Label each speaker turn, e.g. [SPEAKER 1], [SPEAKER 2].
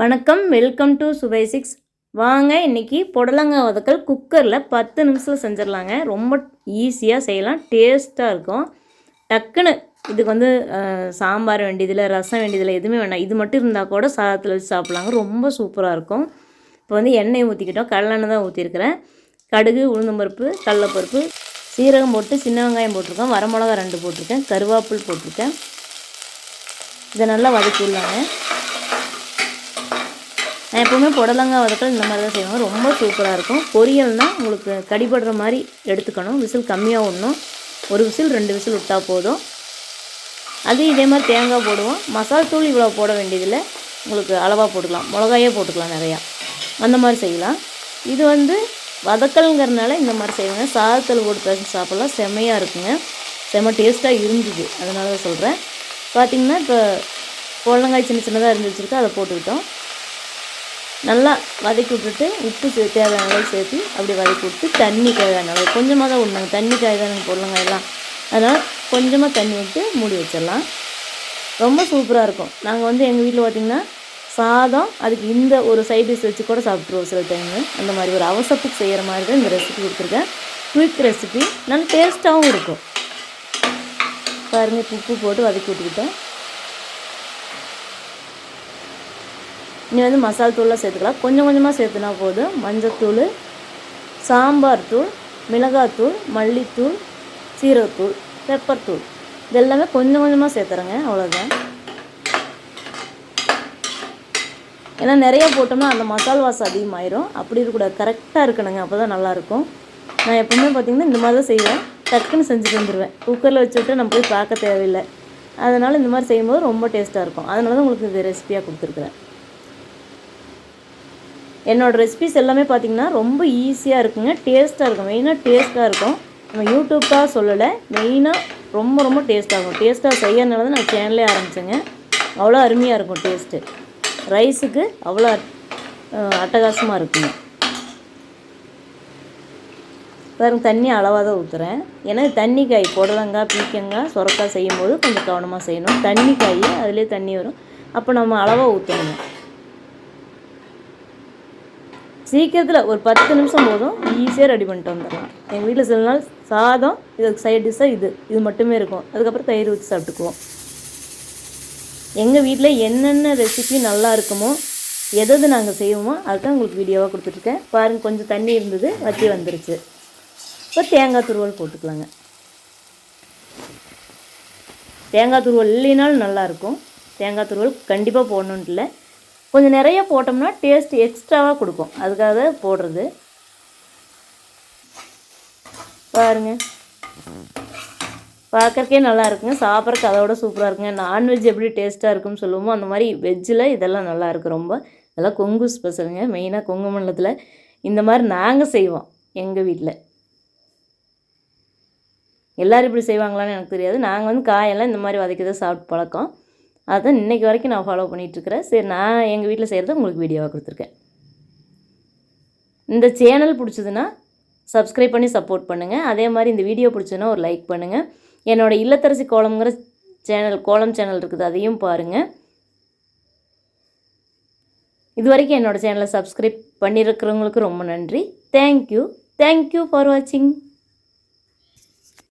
[SPEAKER 1] வணக்கம் welcome to Zubair six. வாங்க இன்றைக்கி புடலங்காய் வதக்கல் குக்கரில் பத்து நிமிஷத்தில் செஞ்சிடலாங்க. ரொம்ப ஈஸியாக செய்யலாம் டேஸ்ட்டாக இருக்கும். டக்குன்னு இதுக்கு வந்து சாம்பார் வேண்டியதில்லை ரசம் வேண்டியதில்லை எதுவுமே வேண்டாம். இது மட்டும் இருந்தால் கூட சாதத்தில் வச்சு சாப்பிட்லாங்க. ரொம்ப சூப்பராக இருக்கும். இப்போ வந்து எண்ணெய் ஊற்றிக்கிட்டோம் கடலெண்ணெய் தான் ஊற்றிருக்கிறேன் கடுகு உளுந்தம்பருப்பு கடலப்பருப்பு சீரகம் போட்டு சின்ன வெங்காயம் போட்டிருக்கேன் வரமிளகா ரெண்டு போட்டிருக்கேன். கருவேப்பில் போட்டிருக்கேன். இதை நல்லா வதக்கி விடலாங்க. நான் எப்போவுமே புடலங்காய் வதக்கல் இந்த மாதிரி தான் செய்வாங்க ரொம்ப சூப்பராக இருக்கும். பொரியல்னால் உங்களுக்கு கடிபடுற மாதிரி எடுத்துக்கணும். விசில் கம்மியாக விடணும். ஒரு விசில் ரெண்டு விசில் விட்டால் போதும். அது இதே மாதிரி தேங்காய் போடுவோம். மசால் தூள் இவ்வளோ போட வேண்டியதில்லை. உங்களுக்கு அளவாக போட்டுக்கலாம். மிளகாயே போட்டுக்கலாம் நிறையா. அந்த மாதிரி செய்யலாம். இது வந்து வதக்கல்ங்கிறனால இந்த மாதிரி செய்வாங்க. சாதத்தில் போட்டு பேசி சாப்பிட்லாம். செம்மையாக இருக்குங்க. செம்ம டேஸ்ட்டாக இருந்துது. அதனால தான் சொல்கிறேன் பார்த்தீங்கன்னா இப்போ புடலங்காய் சின்ன சின்னதாக இருந்துச்சுருக்கு அதை போட்டுக்கிட்டோம். நல்லா வதக்கி விட்டுட்டு உப்பு சே தேவையான அளவு சேர்த்து அப்படி வதக்கி விட்டு தண்ணி தேவையான அளவு. கொஞ்சமாக தான் விடணுங்க தண்ணி தேவையான தான் பொருளங்காயெல்லாம் அதனால் கொஞ்சமாக தண்ணி விட்டு மூடி வச்சிடலாம். ரொம்ப சூப்பராக இருக்கும். நாங்கள் வந்து எங்கள் வீட்டில் பார்த்திங்கன்னா சாதம் அதுக்கு இந்த ஒரு சைட் டிஷ் வச்சு கூட சாப்பிட்ருவோம் சில டைமு அந்த மாதிரி ஒரு அவசரத்துக்கு செய்கிற மாதிரி தான் இந்த ரெசிபி கொடுத்துருக்கேன். குயிக் ரெசிபி நல்ல டேஸ்ட்டாகவும் இருக்கும். பாருங்கள் உப்பு போட்டு வதக்கி விட்டுக்கிட்டேன் இனி வந்து மசால் தூள்லாம் சேர்த்துக்கலாம். கொஞ்சம் கொஞ்சமாக சேர்த்துனா போதும். மஞ்சத்தூள் சாம்பார் தூள் மிளகாத்தூள் மல்லித்தூள் சீரகத்தூள் பெப்பர் தூள். இது எல்லாமே கொஞ்சம் கொஞ்சமாக சேர்த்துறேங்க. அவ்வளோதான் ஏன்னா நிறைய போட்டோம்னா அந்த மசால் வாசம் அதிகமாயிரும். அப்படி இருக்கக்கூடாது. கரெக்டாக இருக்கணுங்க. அப்போ தான் நல்லாயிருக்கும். நான் எப்பவுமே பார்த்திங்கன்னா இந்த மாதிரி தான் செய்வேன். டக்குன்னு செஞ்சுட்டு வந்துடுவேன் குக்கரில் வச்சுட்டு நம்ம போய் பார்க்க தேவையில்லை. அதனால் இந்த மாதிரி செய்யும்போது ரொம்ப டேஸ்ட்டாக இருக்கும். அதனால தான் உங்களுக்கு இந்த ரெசிபியாக கொடுத்துருக்குறேன். என்னோடய ரெசிபிஸ் எல்லாமே பார்த்தீங்கன்னா ரொம்ப ஈஸியாக இருக்குங்க. டேஸ்ட்டாக இருக்கும். மெயினாக டேஸ்ட்டாக இருக்கும். நம்ம யூடியூப்காக சொல்லலை. மெயினாக ரொம்ப ரொம்ப டேஸ்ட்டாக இருக்கும். டேஸ்ட்டாக செய்யறதுனால தான் நான் சேனலே ஆரம்பித்தேங்க அவ்வளோ அருமையாக இருக்கும் டேஸ்ட்டு ரைஸுக்கு அவ்வளோ அட்டகாசமாக இருக்குங்க. பாருங்க தண்ணி அளவாக தான் ஊற்றுறேன் ஏன்னா தண்ணி காய் புடலங்காய் பீக்கங்காய் சுரக்காய் செய்யும்போது கொஞ்சம் கவனமாக செய்யணும். தண்ணி காய் அதுலேயே தண்ணி வரும். அப்போ நம்ம அளவாக ஊற்றணுங்க சீக்கிரத்தில் ஒரு பத்து நிமிஷம் போதும் ஈஸியாக ரெடி பண்ணிட்டு வந்துடலாம். எங்கள் வீட்டில் சில நாள் சாதம் இதுக்கு சைட் டிஷ்ஷாக இது இது மட்டுமே இருக்கும். அதுக்கப்புறம் தயிர் ஊற்றி சாப்பிட்டுக்குவோம். எங்கள் வீட்டில் என்னென்ன ரெசிபி நல்லா இருக்குமோ எது நாங்கள் செய்வோமோ அதுதான் உங்களுக்கு வீடியோவாக கொடுத்துட்ருக்கேன். பாருங்கள் கொஞ்சம் தண்ணி இருந்தது வற்றி வந்துருச்சு. இப்போ தேங்காய் துருவல் போட்டுக்கலாங்க. தேங்காய் துருவல் இல்லைனாலும் நல்லாயிருக்கும் தேங்காய் துருவல் கண்டிப்பாக போடணுன்ட்டு இல்லை. கொஞ்சம் நிறைய போட்டோம்னா டேஸ்ட் எக்ஸ்ட்ராவாக கொடுக்கும். அதுக்காக போடுறது. பாருங்க. பார்க்கறக்கே நல்லா இருக்குங்க. சாப்பிட்றக்கு அதோட சூப்பராக இருக்குங்க. நான்வெஜ் எப்படி டேஸ்ட்டாக இருக்கும்னு சொல்லுவோமோ அந்த மாதிரி வெஜ்ஜில் இதெல்லாம் நல்லா இருக்கு ரொம்ப. இதெல்லாம் கொங்கு ஸ்பெஷலுங்க மெயினாக கொங்கு மண்டலத்தில் இந்த மாதிரி நாங்கள் செய்வோம் எங்கள் வீட்டில் எல்லோரும் இப்படி செய்வாங்களான்னு எனக்கு தெரியாது. நாங்கள் வந்து காயெல்லாம் இந்த மாதிரி வதக்கி தான் சாப்பிட்டு பழக்கம். அதுதான் இன்னைக்கு வரைக்கும் நான் ஃபாலோ பண்ணிகிட்ருக்கிறேன் சரி நான் எங்கள் வீட்டில் செய்கிறத உங்களுக்கு வீடியோவாக கொடுத்துருக்கேன். இந்த சேனல் பிடிச்சதுன்னா சப்ஸ்கிரைப் பண்ணி சப்போர்ட் பண்ணுங்கள் அதே மாதிரி இந்த வீடியோ பிடிச்சதுன்னா ஒரு லைக் பண்ணுங்கள் என்னோடய இல்லத்தரசி கோலம்ங்கிற சேனல் கோலம் சேனல் இருக்குது அதையும் பாருங்கள் இது வரைக்கும் என்னோடய சேனலை சப்ஸ்கிரைப் பண்ணியிருக்கிறவங்களுக்கு ரொம்ப நன்றி. தேங்க்யூ தேங்க்யூ ஃபார் வாட்சிங்